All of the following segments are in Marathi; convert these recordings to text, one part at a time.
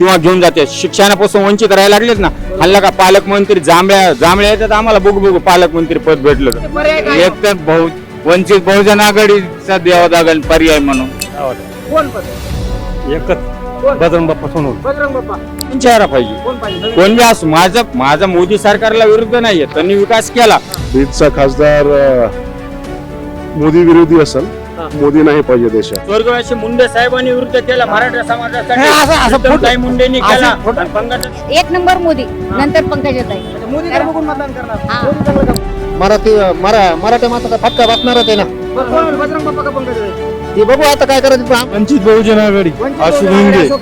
किंवा घेऊन जाते. शिक्षणापासून वंचित राहायला लागलेत ना हल्ला का पालकमंत्री जांभळ्या जांभळ्या येतात आम्हाला बघू बघू पालकमंत्री पद भेटलं एक तर बहु वंचित बहुजन आघाडीचा द्यावा लागेल पर्याय म्हणून. कोण पद? एकच? बजरंग बाप्पा सोनूर बजरंग बाप्पा. चेहरा पाहिजे? कोण पाहिजे? नवीन? कोण बी असो माझं माझा मोदी सरकारला विरुद्ध नाहीये त्यांनी विकास केला. बीडचा खासदार मोदी विरोधी असेल. मोदी नाही पाहिजे देशात स्वर्गवासी मुंडे साहेबांनी विरुद्ध केला मराठा समाजासाठी हे असं- असं प्रीतम फोटो- ताई मुंडेंनी असं केला आणि पंकजा एक नंबर मोदी नंतर पंकजाताई अच्छा, मोदीकडे बघून मतदान करणार हा. मोदी चांगलं काम. मराठी मरा मराठा माता फटका बसणारच आहे ना? बजरंग बाप्पा का? ते बघू आता काय करायचं ते आम- वंचित बहुजन आघाडी वंचित अशोक. अशोक.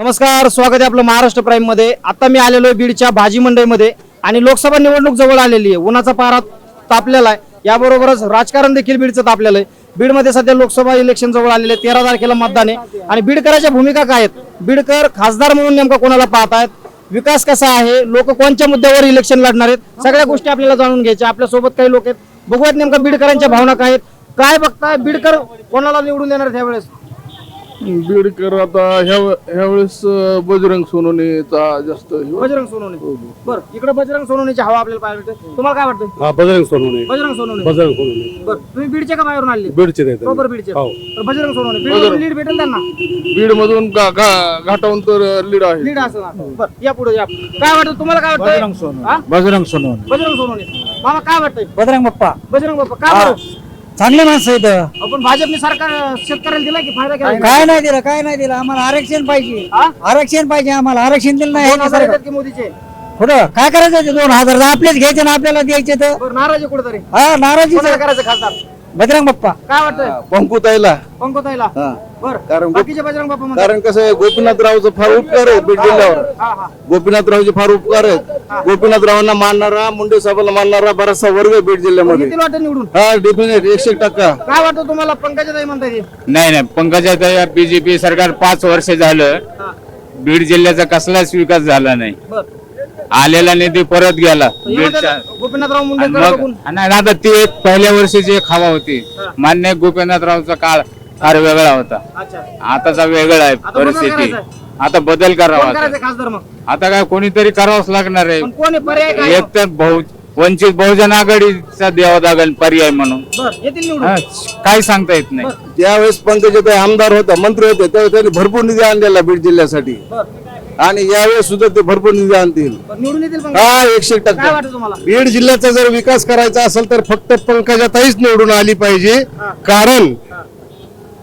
नमस्कार स्वागत आहे आपलं महाराष्ट्र प्राईममध्ये आता मी आलेलो आहे बीडच्या भाजी मंडईमध्ये आणि लोकसभा निवडणूक जवळ आलेली आहे उन्हाचा पारा तापलेला आहे याबरोबरच राजकारण देखील बीडचं आपल्याला बीडमध्ये सध्या लोकसभा इलेक्शन जवळ आलेले तेरा तारखेला मतदान आहे. आणि बीडकरांच्या भूमिका काय आहेत? बीडकर खासदार म्हणून नेमका कोणाला पाहतायत? विकास कसा आहे? लोक कोणत्या मुद्द्यावर इलेक्शन लढणार आहेत? सगळ्या गोष्टी आपल्याला जाणून घ्यायच्या. आपल्यासोबत काही लोक आहेत. बघूयात नेमका बीडकरांच्या भावना काय आहेत. काय बघताय? बीडकर कोणाला निवडून देणार त्यावेळेस बीडकर आता ह्या ह्या वेळेस बजरंग सोनवणेचा जास्त हे होता. बजरंग सोनवणे. बर इकडे बजरंग सोनवणेची हवा आपल्याला पाहायला भेटते. तुम्हाला काय वाटतं हा बजरंग सोनवणे. बजरंग सोनवणे. बजरंग सोनवणे. बर तुम्ही बीडच्या का बाहेरून आले? बीडचे ते बरोबर बीडचे. हो. तर बजरंग सोनवणे बीड लीड भेटेल त्यांना? बीड मधून घाटावून तर लीड आहे. लीड असं ना बर या पुढे या काय वाटतं तुम्हाला काय वाटतं बजरंग सोनवणे. बजरंग सोनवणे. बजरंग सोनवणे. मामा काय वाटतंय? बजरंग बाप्पा. बजरंग बाप्पा काय? चांगले माणसं आहेत. आपण भाजपने सरकार शेतकऱ्याला दिला की फायदा केला काय नाही दिलं काय नाही दिलं. आम्हाला आरक्षण पाहिजे. हा? आरक्षण पाहिजे आम्हाला. आरक्षण दिलं नाही दोन हे हजार सरकार. येतात की मोदीचे? कुठं? काय करायचं ते दोन हजार? आपलेच घ्यायचे ना आपल्याला द्यायचे तर. बरं नाराज आहे कुठेतरी. हा नाराजी कोणाला करायचं खासदार? बजरंग बाप्पा. काय वाटतंय? पंकुताईला. पंकजाताईला बर कारण बाकीचे बजरंग बाप्पा म्हणतात. कारण कसं आहे गोपीनाथरावचं फार उपकार आहे बीड जिल्ह्यावर हा हा. गोपीनाथरावचे फार उपकार आहेत. गोपीनाथरावांना मानणारा मुंडे साहेबांना मानणारा बराचसा वर्ग आहे बीड जिल्ह्यामध्ये. किती वाटतं निवडून? हा डेफिनेट एकशे टक्का. काय वाटतं तुम्हाला? पंकजाताई म्हणताय? नाही नाही पंकजा बीजेपी सरकार पाच वर्ष झालं. हा. बीड जिल्ह्याचा कसलाच विकास झाला नाही. बर. आलेला निधी परत गेला. गोपीनाथराव मग आणि आता ती एक पहिल्या वर्षीची एक हवा होती. मान्य गोपीनाथरावचा काळ फार वेगळा होता. अच्छा. आताचा वेगळा आहे बदल परिस्थिती. करायचा आता बदल करावा आता. करायचं खासदार मग? आता काय कोणीतरी करावंच लागणार आहे. पण कोण आहे पर्याय काय? एक तर बहु वंचित बहुजन आघाडीचा द्यावा लागेल पर्याय म्हणून. बर येतील निवडून. काही सांगता येत नाही. ज्यावेळेस पंकजाताई आमदार होता मंत्री होते त्यावेळेस त्यांनी भरपूर निधी आणलेला बीड जिल्ह्यासाठी. बर. आणि यावेळेस सुद्धा ते भरपूर निधी आणतील. निवडून येतील हा एकशे काय टक्का. वाटतं तुम्हाला? बीड जिल्ह्याचा जर विकास करायचा असेल तर फक्त पंकजाताईच निवडून आली पाहिजे. कारण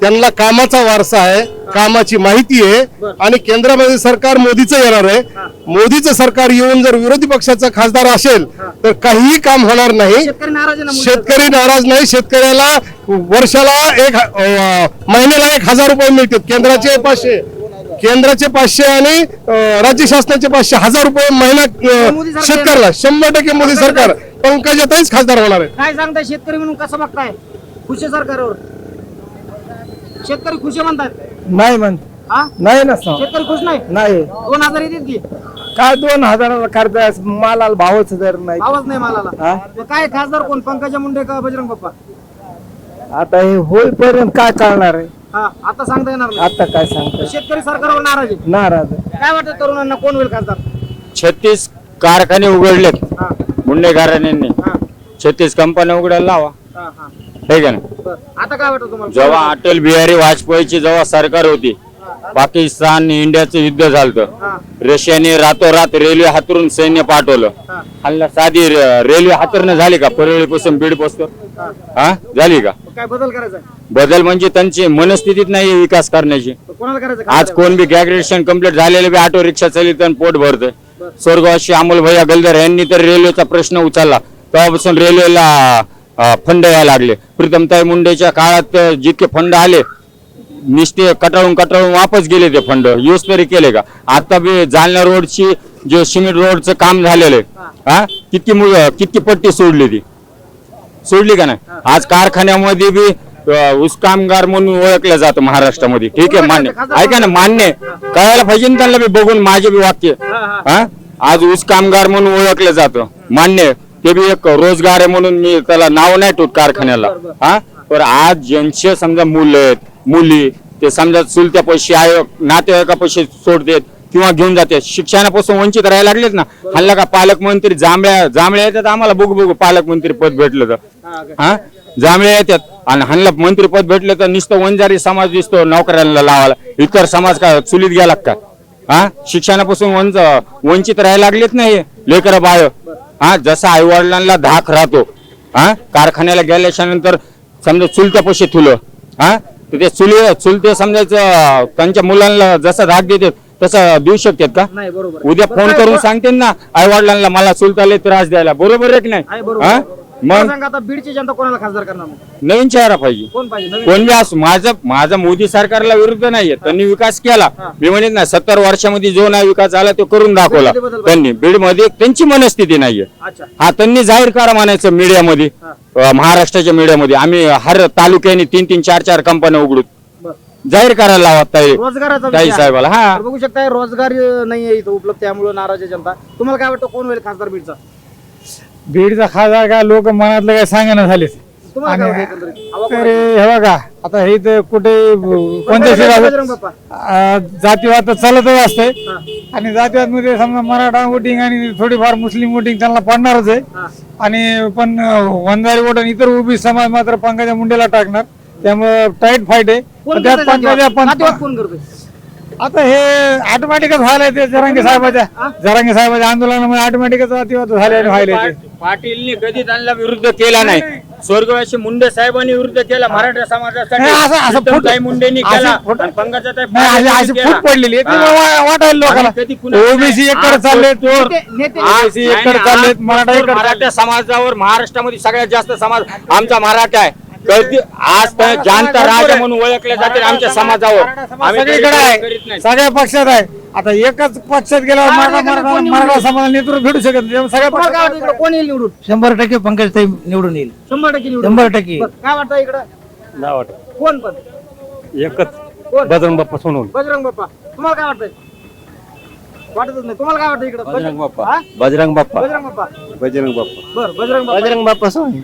त्यांना कामाचा वारसा आहे कामाची माहिती आहे आणि केंद्रामध्ये सरकार मोदीचं येणार आहे. मोदीचं सरकार येऊन जर विरोधी पक्षाचा खासदार असेल तर काहीही काम होणार नाही. शेतकरी नाराज आहे ना मुंडेकर? शेतकरी नाराज नाही. शेतकऱ्याला वर्षाला एक अं, महिन्याला एक हजार रुपये मिळतात. केंद्राचे पाचशे. केंद्राचे पाचशे आणि राज्य शासनाचे पाचशे हजार रुपये महिना मोदी अं, सरकार शेतकऱ्याला. शंभर टक्के मोदी सरकार. पंकजाताईच खासदार होणार आहे. काय सांगताय? शेतकरी म्हणून कसं बघताय? खुश सरकारवर. शेतकरी खुश आहे म्हणतात. नाही म्हण. हा? नाही ना सर. शेतकरी खुश नाही? नाही. दोन हजार येतील की. काय दोन हजाराला कर्ज मालाला भावच दर नाही. आवाज नाही मालाला. हा? मग काय खासदार कोण? पंकजा मुंडे का बजरंग बाप्पा? आता हे होईपर्यंत काय करणार आहे? हा आता सांगता येणार नाही. आता काय सांगता? शेतकरी सरकारवर नाराज आहे. नाराज आहे. काय वाटतं तरुणांना? कोण होईल खासदार? छत्तीस कारखाने उघडलेत. हा. हा. छत्तीस कंपन्या उघडायला लावा. हा हा. हे का बर. आता काय वाटतं तुम्हाला? जेव्हा अटल बिहारी वाजपेयीची जेव्हा सरकार होती पाकिस्तान इंडियाचं युद्ध झालं हा. रशियाने रातोरात रेल्वे हातरून सैन्य पाठवलं. हल्ला साधी रेल्वे हातरनं झाली का? परळीपासून बीड पोचतो हा? झाली का? काय बदल करायचा? बदल म्हणजे त्यांची मनस्थितीत नाही विकास करण्याची. तर कोणाला करायचं आज? कोण बी ग्रॅज्युएशन कंप्लीट झालेले बी ऑटो रिक्षा चालित आणि पोट भरतोय स्वर्गवासी अमोल भैया गलदर यांनी तर रेल्वेचा प्रश्न उचलला. तेव्हापासून रेल्वेला फंड यायला लागले. प्रीतमताई मुंडेच्या काळात जितके फंड आले निष्ठे कटाळून कटाळून वापस गेले ते फंड. यूज तरी केले का? आता बी जालना रोडची जे सिमेंट रोडचं काम झालेलं आहे हा. किती मु- किती पट्टी सोडली ती? सोडली का नाही? आज कारखान्यामध्ये बी ऊस कामगार म्हणून ओळखलं जातं महाराष्ट्रामध्ये. ठीक आहे मान्य. ऐका ना मान्य. कळायला पाहिजे ना त्यांना बी बघून माझे बी वाक्य. हा आज ऊस कामगार म्हणून ओळखलं जातं. मान्य. ते बी एक रोजगार आहे म्हणून मी त्याला नाव नाही ठेवत कारखान्याला. हा? पण आज ज्यांचे समजा मुलं आहेत मुली ते समजा चुलत्या पैसे आहे नातेवाईका पैसे सोडतेत किंवा घेऊन जाते. शिक्षणापासून वंचित राहायला लागलेत ना. हल्ला का पालकमंत्री जांभळ्या जांभळ्या येतात आम्हाला. बघू बघू पालकमंत्री पद भेटलं तर. हा? जांभळ्या येतात. आणि हल्ला मंत्री पद भेटलं तर नुसतं वंजारी समाज दिसतो नोकऱ्यांना लावायला. इतर समाज का चुलीत गेला का? हा? शिक्षणापासून वंच वंचित राहायला लागलेत नाही लेकर बाळ. हा? जसा आई वडिलांना धाक राहतो. हा? कारखान्याला गेल्याच्यानंतर समजा चुलत्या पैसे ठुलं. हा? तर ते चुली चुलते समजायचं त्यांच्या मुलांना जसा धाक देतात तसं देऊ शकतात का? नाही बरोबर. उद्या फोन करून सांगते ना आई वडिलांना मला चुलताले त्रास द्यायला. बरोबर आहे की आहे नाही बरोबर. हा? मला मग? सांगा आता बीडची जनता कोणाला खासदार करणार मग? नवीन चेहरा पाहिजे. कोण पाहिजे? नवीन कोण बी असो माझं माझं मोदी सरकारला विरुद्ध नाहीये. त्यांनी विकास केला. मी म्हणत नाही सत्तर वर्षामध्ये जो नाही विकास झाला तो करून दाखवला. बीडमध्ये बदल त्यांनी. बीडमध्ये त्यांची मनस्थिती नाहीये. अच्छा. हा त्यांनी जाहीर करा म्हणायचं मीडियामध्ये. अं, महाराष्ट्राच्या मीडियामध्ये. आम्ही हर तालुक्याने तीन तीन चार चार कंपन्या उघडू. जाहीर करायला लावा ताई. रोजगाराचा ताई विषय आहे. साहेबाला हा. तर बघू शकता रोजगार अं, नाहीये इथं उपलब्ध त्यामुळे नाराज आहे जनता. तुम्हाला काय वाटतं कोण होईल खासदार बीडचा? बीडचा खासदार काय लोक मनातलं काय सांगणं झाले तुम्हाला काय वाटतं एकंदरीत? हवा तर कोणाची? हे बघा आता हे इथं कुठे कोणत्या बजरंग बाप्पा जातीवाद तर चालतच असते आणि जातीवादमध्ये समजा मराठा वोटिंग आणि थोडीफार मुस्लिम वोटिंग त्यांना पडणारच आहे. हा. आणि पण अं, वंजारी वोट आणि इतर उभी समाज मात्र पंकजा मुंडेला टाकणार. त्यामुळे टाईट फाईट आहे. करतंय करतोय. आता हे ऑटोमॅटिकच व्हायला ते जरांगे साहेबाच्या. जरांगे साहेबाच्या आंदोलनामुळे ऑटोमॅटिकच जातीवाद झाले आणि व्हायला ते. पाटीलनी कधी त्यांना विरुद्ध केला नाही. स्वर्गवासी मुंडे साहेबांनी विरुद्ध केला मराठा समाजासाठी. नाही, असं- असं प्रीतमताई फुट- मुंडेंनी असं केला. फुट- आणि पंकजाताई नाही अशी- पाटीलनी अशी केला. फूट पडलेली आहे. हा. त्यामुळे वा- वाटायला लोकांना. कधी कुणाला ओबीसी. एककडे आज चालले तो- चोर नेते- नेते- ओबीसी नाही, एककडे नाही, चाललेत आज मराठा एककडे मराठा समाजावर महाराष्ट्रामध्ये सगळ्यात जास्त समाज आमचा मराठा आहे. कधी आज तर जानता राजा म्हणून ओळखले जाते आमच्या समाजावर. आम्ही सगळीकडे आहे नाही. सगळ्या पक्षात आहे. आता एकच पक्षात गेल्यावर मराठा मराठा मराठा समाज नेतृत्व भेटू शकत नाही. त्यामुळे सगळ्या तुम्हाला काय पक्षात वाटतं इकडं कोण येईल निवडून? शंभर टक्के पंकज निवडून येईल. शंभर टक्के निवडून शंभर टक्के. बरं, काय वाटतं इकडं? कोण पण? एकच. कोण? बजरंग बाप्पा सोनवणे. बजरंग बाप्पा. तुम्हाला काय वाटतंय? वाटतच नाही. तुम्हाला काय वाटतं इकडं? बजरंग बाप्पा. बजरंग बाप्पा. बजरंग बाप्पा. बजरंग बाप्पा. बर बजरंग बाप्पा. बजरंग बाप्पा सोनी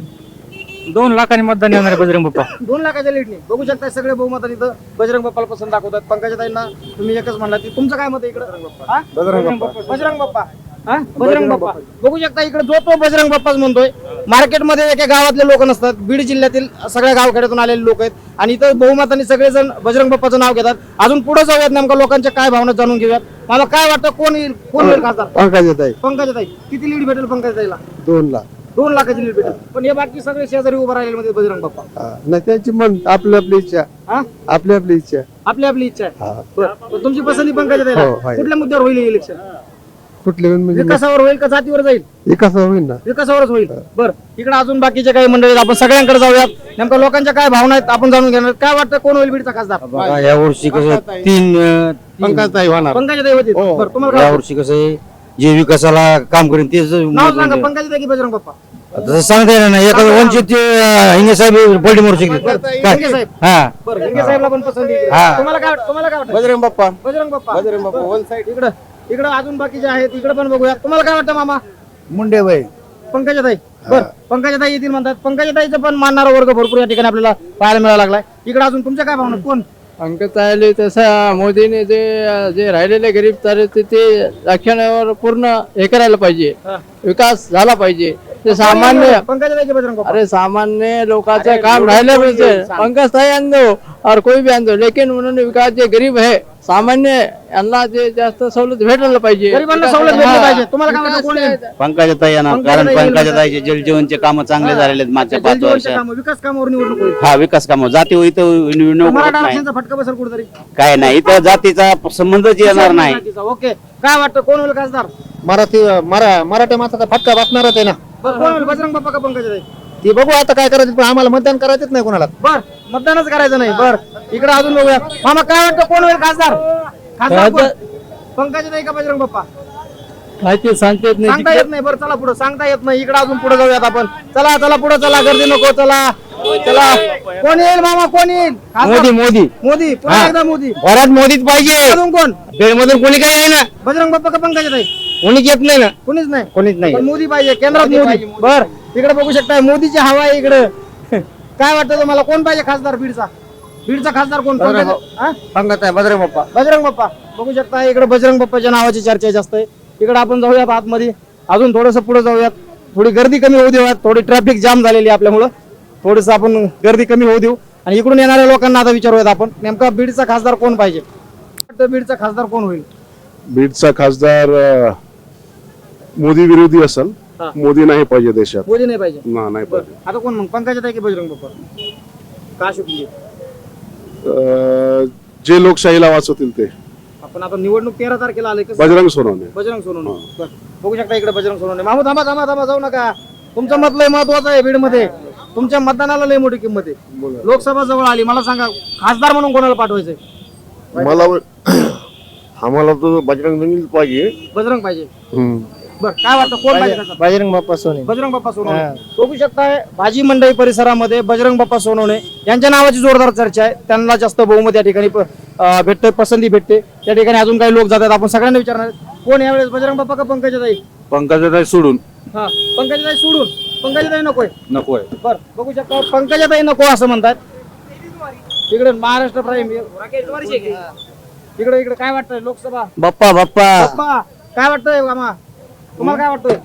दोन लाखांनी मतदान येणार आहे बजरंग बाप्पा. दोन लाखाच्या लीडने बघू शकता सगळे बहुमताने इथं बजरंग बाप्पाला पसंत दाखवतात. पंकजाताईंना तुम्ही एकच म्हणला की तुमचं काय मत आहे इकडं? हा? बजरंग बाप्पा. बजरंग बाप्पा. हा? बजरंग बाप्पा. बघू शकता इकडे जो तो बजरंग बाप्पाच म्हणतोय. मार्केटमध्ये एका गावातले लोक नसतात. बीड जिल्ह्यातील सगळ्या गावखेड्यातून आलेले लोक आहेत. आणि इथं बहुमताने सगळेजण बजरंग बाप्पाचं नाव घेतात. अजून पुढे जाऊयात नेमका लोकांच्या काय भावना जाणून घेऊयात. मला काय वाटतं कोण येईल कोण येईल खासदार? पंकजात आहे पंकजाताई किती लीड भेटेल पंकजाताईला दोन लाख. दोन लाखाची लीड भेटेल. पण हे बाकी सगळे शेजारी उभं राहिलेले मध्ये बजरंग बाप्पा. हा. नाही त्यांची मन आपली आपली इच्छा. हा? आपली आपली इच्छा. आपली आपली इच्छा आहे. हा. बरं. तुमची पसंती पंकजा हो, द्यायला आहे. कुठल्या मुद्द्यावर होईल इलेक्शन कुठले पण म्हणजे विकासावर होईल का जातीवर जाईल? विकास होईल ना. विकासावरच होईल. बर. इकडे अजून बाकीचे काही मंडळी आहेत. आपण सगळ्यांकडे जाऊयात. नेमका लोकांच्या काय भावना आहेत आपण जाणून घेणार. काय वाटतं कोण होईल बीडचा खासदार? या वर्षी कसं तीन अं, पंकजताई होणार. पंकजा होती बरं तुम्हाला काय या वाटतं? वर्षी कसं आहे, जे विकासाला काम करेन तेच नाव सांगा पंकजा की बजरंग बाप्पा? तसं सांगता येणार नाही. एखादं वंचित ते, अं, हिंगे साहेब बलडी मोरू शकले. हिंगे साहेब. हा. बरं हिंगे साहेबला पण पसंती आहे. हा. तुम्हाला काय तुम्हाला काय वाटतं? बजरंग बाप्पा. बजरंग बाप्पा. बजरंग बाप्पा वन साइड इकडं इकडं अजून बाकीचे आहेत इकडे पण बघूया. तुम्हाला काय वाटतं मामा? मुंडे बाई पंकजाताई बर पंकजाताई येतील म्हणतात. पंकजाताईचं पण मानणारा वर्ग भरपूर या ठिकाणी आपल्याला पाहायला मिळायला लागलाय. इकडे अजून तुमच्या काय भावना? कोण? अंक आले तसं मोदीने जे जे राहिलेले गरीब चालले ते ते रक्षणावर पूर्ण हे करायला पाहिजे. विकास झाला पाहिजे. ते सामान्य अरे सामान्य लोकांचं काम राहिलं पाहिजे. पंकज ताई आण और कोई भी आण दो लेकिन उन्होंने विकास जे गरीब है सामान्य यांना जे जास्त सवलत भेटायला पाहिजे. गरिबांना सवलत भेटली पाहिजे. तुम्हाला काय वाटतं कोण येईल? पंकजाताई येणार कारण पंकजाताईचे जलजीवनचे कामं चांगले झालेले आहेत मागच्या पाच वर्षात. कामं, विकास कामावर निवडणूक होईल. हा विकास कामं. जाती होई तर विनियोग होत मराठा नाही. आरक्षणाचा फटका बसेल कुठेतरी. काय नाही इथं जातीचा संबंधच येणार नाही. ओके. काय वाटतं कोण होईल खासदार? मराठी मरा मराठा माणसाचा फटका बसणारच आहे ना. बरं, कोण होईल? बजरंग बाप्पा का पंकजाताई? ते बघू आता काय करायचं पण आम्हाला मतदान करायचंच नाही कोणाला. बर मतदानच करायचं नाही. बर. इकडे अजून बघूया. मामा काय वाटतं कोण होईल खासदार? खासदार कोण? पंकजाताई का बजरंग बाप्पा? काय ते सांगता येत नाही सांगता येत नाही बरं चला पुढे. सांगता येत नाही इकडे अजून पुढे जाऊयात आपण. चला चला पुढे चला गर्दी नको चला. चला. कोण येईल मामा कोण येईल? खासदार? मोदी मोदी. मोदी पुन्हा एकदा मोदी. वरात मोदीच पाहिजे. अजून कोण? बेडमधून कोणी काय आहे ना? बजरंग बाप्पा का पंकजाताई? कोणीच येत नाही ना. कोणीच नाही. कोणीच नाही पण मोदी पाहिजे केंद्रात मोदी बर इकडे बघू शकताय मोदीची हवा आहे इकडे. काय वाटतं तुम्हाला? कोण पाहिजे खासदार बीडचा? बीडचा खासदार कोण? पंकज- हा? पंकज आहे बजरंग बाप्पा. बजरंग बाप्पा. बघू शकता इकडे बजरंग बाप्पाच्या नावाची चर्चा जास्त आहे. इकडे आपण जाऊयात आतमध्ये. अजून थोडस पुढे जाऊयात. थोडी गर्दी कमी होऊ देऊयात. थोडी ट्रॅफिक जाम झालेली आहे आपल्यामुळं. थोडस आपण गर्दी कमी होऊ देऊ. आणि इकडून येणाऱ्या लोकांना आता विचारूयात आपण. नेमका बीडचा खासदार कोण पाहिजे? वाटतं बीडचा खासदार कोण होईल? बीडचा खासदार मोदी विरोधी असेल. हा. मोदी नाही पाहिजे देशात. मोदी नाही पाहिजे? ना नाही पाहिजे. आता कोण मग? पंकजात आहे की बजरंग बाप्पा? का शिकली अं, जे लोकशाहीला वाचवतील ते. आपण आता निवडणूक तेरा तारखेला आले कसं? बजरंग सोनवणे. बजरंग सोनवणे. बरं. बघू शकता इकडे बजरंग सोनवणे. मामू थांबा थांबा थांबा जाऊ नका. तुमचं मत लय महत्वाचं आहे बीडमध्ये तुमच्या मतदानाला लय मोठी किंमत आहे. लोकसभा जवळ आली. मला सांगा खासदार म्हणून कोणाला पाठवायचंय? मला आम्हाला तो बजरंग पाहिजे. बजरंग पाहिजे. बर काय वाटतं कोण पाहिजे? बजरंग बाप्पा सोनी बजरंग बाप्पा सोनवणे. बघू शकताय भाजी मंडई परिसरामध्ये बजरंग बाप्पा सोनवणे यांच्या नावाची जोरदार चर्चा आहे. त्यांना जास्त बहुमत या ठिकाणी प- अं, पसंती भेटते. त्या ठिकाणी अजून काही लोक जातात. आपण सगळ्यांना विचारणार आहे. कोण यावेळेस? बजरंग बाप्पा का पंकजाताई? पंकजाताई सोडून. हा पंकजाताई सोडून. पंकजाताई नकोय. नकोय. बर बघू शकता पंकजाताई नको असं म्हणतात. इकडे महाराष्ट्र प्राईम इकडे इकडे काय वाटतंय? लोकसभा. बाप्पा बाप्पा. बाप्पा काय वाटतंय मामा? तुम्हाला काय वाटतंय?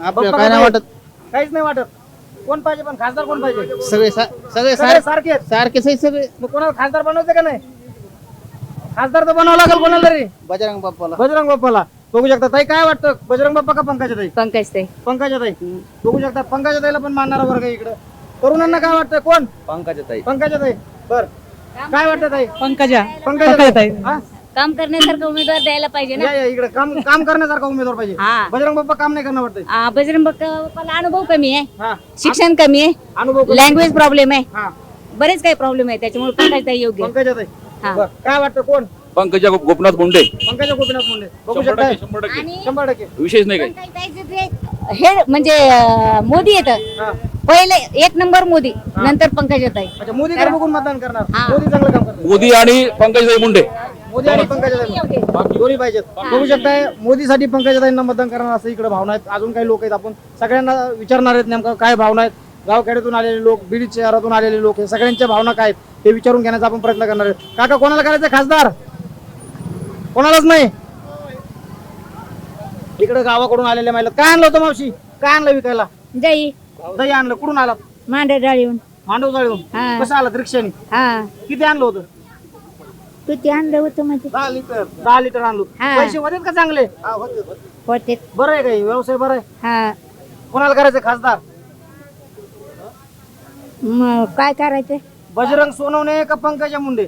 बाप्पा काय नाही का वाटत. काहीच नाही वाटत. कोण पाहिजे पण खासदार कोण पाहिजे? सगळे सा- सगळे सगळे सारखे आहेत. सारखे सगळे. मग कोणाला खासदार बनवायचं का नाही? खासदार तर बनावं लागेल कोणाला तरी. बजरंग बाप्पाला. बजरंग बाप्पाला. बघू शकता ताई काय वाटतं? बजरंग बाप्पा का पंकजाताई पंकज ते पंकजाताई बघू शकता पंकजाताईला पण मानणारा वर्ग आहे इकडं. तरुणांना काय वाटतं? कोण? पंकजाताई पंकजाताई बर. काय वाटतं ताई? पंकजा. पंकजाताई हा? काम करण्यासारखं उमेदवार द्यायला पाहिजे ना? या या इकडे. काम काम करण्यासारखा उमेदवार पाहिजे. हा. बजरंग बाप्पा काम नाही करणार वाटतंय. आ, बजरंग बाप्पाला अनुभव कमी आहे. हा. शिक्षण कमी आहे. अनुभव. लँग्वेज प्रॉब्लेम आहे. हा. बरेच काही प्रॉब्लेम आहे त्याच्यामुळे योग्य आहे. पंकजाताई. हा. बर. काय वाटतं कोण? पंकजा गोपनाथ मुंडे. पंकजा गोपीनाथ मुंडे. बघू शकताय? आणि शंभर टक्के. विशेष नाही पंकजताईचं ते हे म्हणजे अं, मोदी येतं हा. पहिले एक नंबर मोदी नंतर पंकजाताई. अच्छा मोदीकडे बघून मतदान करणार. हा. मोदी चांगलं काम करणार मोदी आणि पंकजाताई मुंडे. मोदी आणि पंकजाताई दोन्ही पाहिजेत. बघू शकताय मोदीसाठी पंकजाताईंना मतदान करणार असं इकडे भावना आहेत. अजून काही लोक आहेत आपण सगळ्यांना विचारणार आहेत नेमकं काय भावना आहेत. गावखेड्यातून आलेले लोक बीड शहरातून आलेले लोक हे सगळ्यांच्या भावना काय आहेत हे विचारून घेण्याचा आपण प्रयत्न करणार आहेत. काका कोणाला करायचं खासदार? कोणालाच नाही? इकडे गावाकडून आलेल्या महिला काय आणलं होतं मावशी? काय आणलं विकायला? जाई. दही आणलं. कुठून आलात? मांडर डाळीहून मांडव जाळून हा. कसं आलात? रिक्षाने? हा. किती आणलं होतं? तू ते आणलं होतं म्हणजे. दहा लिटर दहा लिटर आणलो. हा. पैसे होते का चांगले? होते बरं आहे काही व्यवसाय बरं आहे. हा. कोणाला करायचं खासदार? मग काय करायचं? बजरंग सोनवणे का पंकजा मुंडे?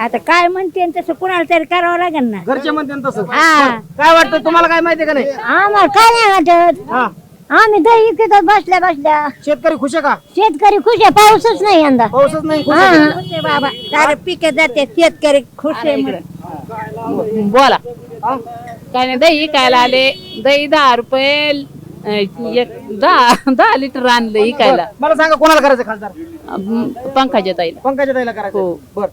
आता काय म्हणते तसं कुणाला तरी करावं लागेल ना. घरचे म्हणते ना तसं. हा. काय वाटतं तुम्हाला काय माहितीये का नाही? आम्हाला काय नाही वाटत. हा. आम्ही दही विकत बसल्या बसल्या. शेतकरी खुश आहे का? शेतकरी खुश आहे पाऊसच नाही यंदा. पाऊसच नाही खुश हा. आहे खुश आहे बाबा. सारे पिके जाते शेतकरी खुश आहे म्हणून. बोला. काय नाही दही विकायला आले. दही दहा रुपये अं, एक दहा दहा लिटर आणलं विकायला मला सांगा कोणाला करायचं खासदार? अं, पंकजा ताईला. पंकजा ताईला करायचं हो. बर.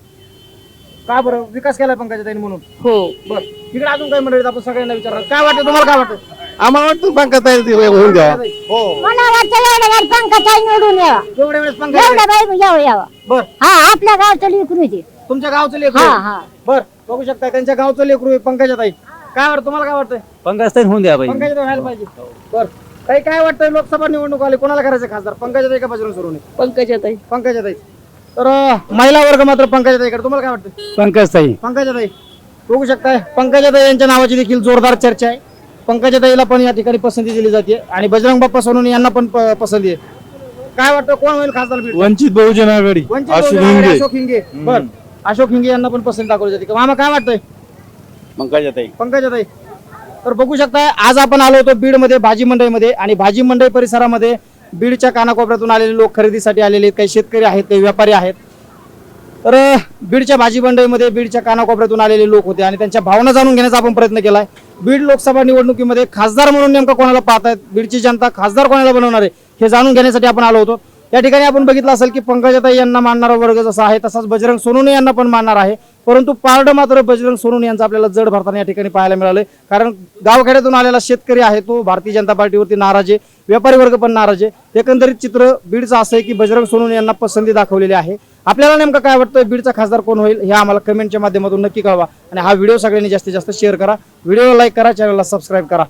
का बरं? विकास केलाय पंकजा ताईने म्हणून. हो. बर. इकडे अजून काही मंडळीत आपण सगळ्यांना विचारणार. काय वाटतं तुम्हाला काय वाटतं? आम्हाला वाटतं पंकजाताई होऊन द्या हो. मला वाटतं एवढ्या वेळ पंकजाताई निवडून यावा. एवढ्या वेळेस पंकजा एवढ्या बाई यावं यावा. बर. हा आपल्या गावचं लेकरू आहे ते. तुमच्या गावचं लेकरू हा. हा. बर बघू शकता त्यांच्या गावचं लेकरू आहे पंकजा ताई. काय वाटतं तुम्हाला काय वाटतंय? पंकजाताई होऊन द्या व्हायला पाहिजे. बर. काही काय वाटतंय लोकसभा निवडणूक आली? कोणाला करायचं खासदार? पंकजाताई का बजरंग सोडून पंकजा ताई. पंकजाताई तर अं, महिला वर्ग मात्र पंकजाताईकडे तुम्हाला काय वाटतं पंकजताई पंकजाताई बघू शकताय पंकजाताई यांच्या नावाची देखील जोरदार चर्चा आहे. पंकजाताईला पण या ठिकाणी पसंती दिली जाते आणि बजरंग बाप्पा सोनवणे यांना पण प- पसंती आहे. काय वाटतं कोण होईल खासदार बीड वंचित बहुजन आघाडी वंचित बहुजन आघाडी, अशोक हिंगे. बर. अशोक हिंगे यांना पण पसंती दाखवली जाते. मामा काय वाटतंय? पंकजाताई. पंकजाताई. तर बघू शकता आज आपण आलो होतो बीडमध्ये भाजी मंडईमध्ये आणि भाजी मंडई परिसरामध्ये बीडच्या कानाकोपऱ्यातून आलेले लोक खरेदीसाठी आलेले आहेत. काही शेतकरी आहेत काही व्यापारी आहेत. तर बीडच्या भाजी मंडईमध्ये बीडच्या कानाकोपऱ्यातून आलेले लोक होते आणि त्यांच्या भावना जाणून घेण्याचा आपण प्रयत्न केलाय. बीड लोकसभा निवडणुकीमध्ये खासदार म्हणून नेमका कोणाला पाहतायत? बीडची जनता खासदार कोणाला बनवणार आहे? हे जाणून घेण्यासाठी आपण आलो होतो. या ठिकाणी आपण बघितलं असेल की पंकजाताई यांना मानणारा वर्ग जसा आहे तसाच बजरंग सोनवणे यांना पण मानणार आहे. परंतु पारड मात्र बजरंग सोनवणे यांचा आपल्याला जड भरताना या ठिकाणी पाहायला मिळालंय. कारण गावखेड्यातून आलेला शेतकरी आहे तो भारतीय जनता पार्टीवरती नाराज आहे. व्यापारी वर्ग पण नाराज आहे. एकंदरीत चित्र बीडचं असं आहे की बजरंग सोनवणे यांना पसंती दाखवलेली आहे. आपल्याला नेमकं काय वाटतं बीडचा खासदार कोण होईल? हे आम्हाला कमेंटच्या माध्यमातून नक्की कळवा. आणि हा व्हिडिओ सगळ्यांनी जास्तीत जास्त शेअर करा. व्हिडिओला लाईक करा चॅनलला सबस्क्राईब करा.